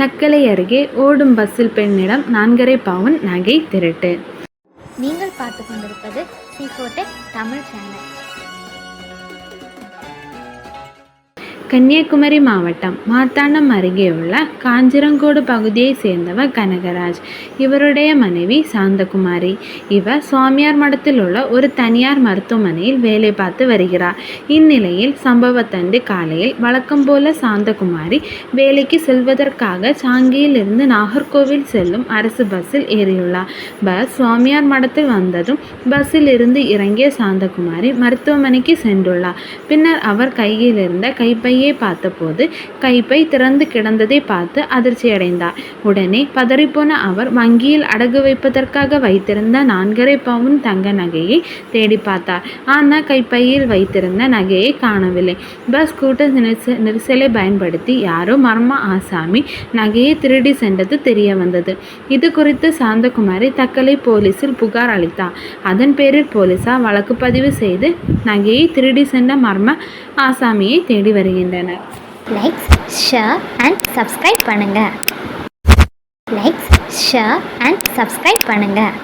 தக்கலை அருகே ஓடும் பஸ்ஸில் பெண்ணிடம் நான்கரை பவுன் நகை திருட்டு. நீங்கள் பார்த்து கொண்டிருப்பது சிஃபோடெக் தமிழ் சேனல். கன்னியாகுமரி மாவட்டம் மார்த்தாண்டம் அருகே உள்ள காஞ்சிரங்கோடு பகுதியைச் சேர்ந்தவர் கனகராஜ். இவருடைய மனைவி சாந்தகுமாரி. இவர் சுவாமியார் மடத்தில் உள்ள ஒரு தனியார் மருத்துவமனையில் வேலை பார்த்து வருகிறார். இந்நிலையில் சம்பவத்தன்று காலையில் வழக்கம் போல சாந்தகுமாரி வேலைக்கு செல்வதற்காக சாங்கியில் இருந்து நாகர்கோவில் செல்லும் அரசு பஸ்ஸில் ஏறியுள்ளார். பஸ் சுவாமியார் மடத்தில் வந்ததும் பஸ்ஸில் இருந்து இறங்கிய சாந்தகுமாரி மருத்துவமனைக்கு சென்றுள்ளார். பின்னர் அவர் கையில் இருந்த வெளியே பார்த்தபோது கைப்பை திறந்து கிடந்ததை பார்த்து அதிர்ச்சியடைந்தார் உடனே பதறிப்போன அவர் வங்கியில் அடகு வைப்பதற்காக வைத்திருந்த நான்கரை பவுன் தங்க நகையை தேடி பார்த்தார். ஆனால் கைப்பையில் வைத்திருந்த நகையை காணவில்லை. பஸ் கூட்ட நெரிசலை பயன்படுத்தி யாரோ மர்ம ஆசாமி நகையை திருடி சென்றது தெரிய வந்தது. இது குறித்து சாந்தகுமாரி தக்கலை போலீசில் புகார் அளித்தார். அதன் பேரில் போலீசார் வழக்கு பதிவு செய்து நகையை திருடி சென்ற மர்ம ஆசாமியை தேடி வருகின்றனர். லைக்ஸ் ஷேர் அண்ட் சப்ஸ்கிரைப் பண்ணுங்கள் லைக்ஸ் ஷேர் அண்ட் சப்ஸ்கிரைப் பண்ணுங்கள்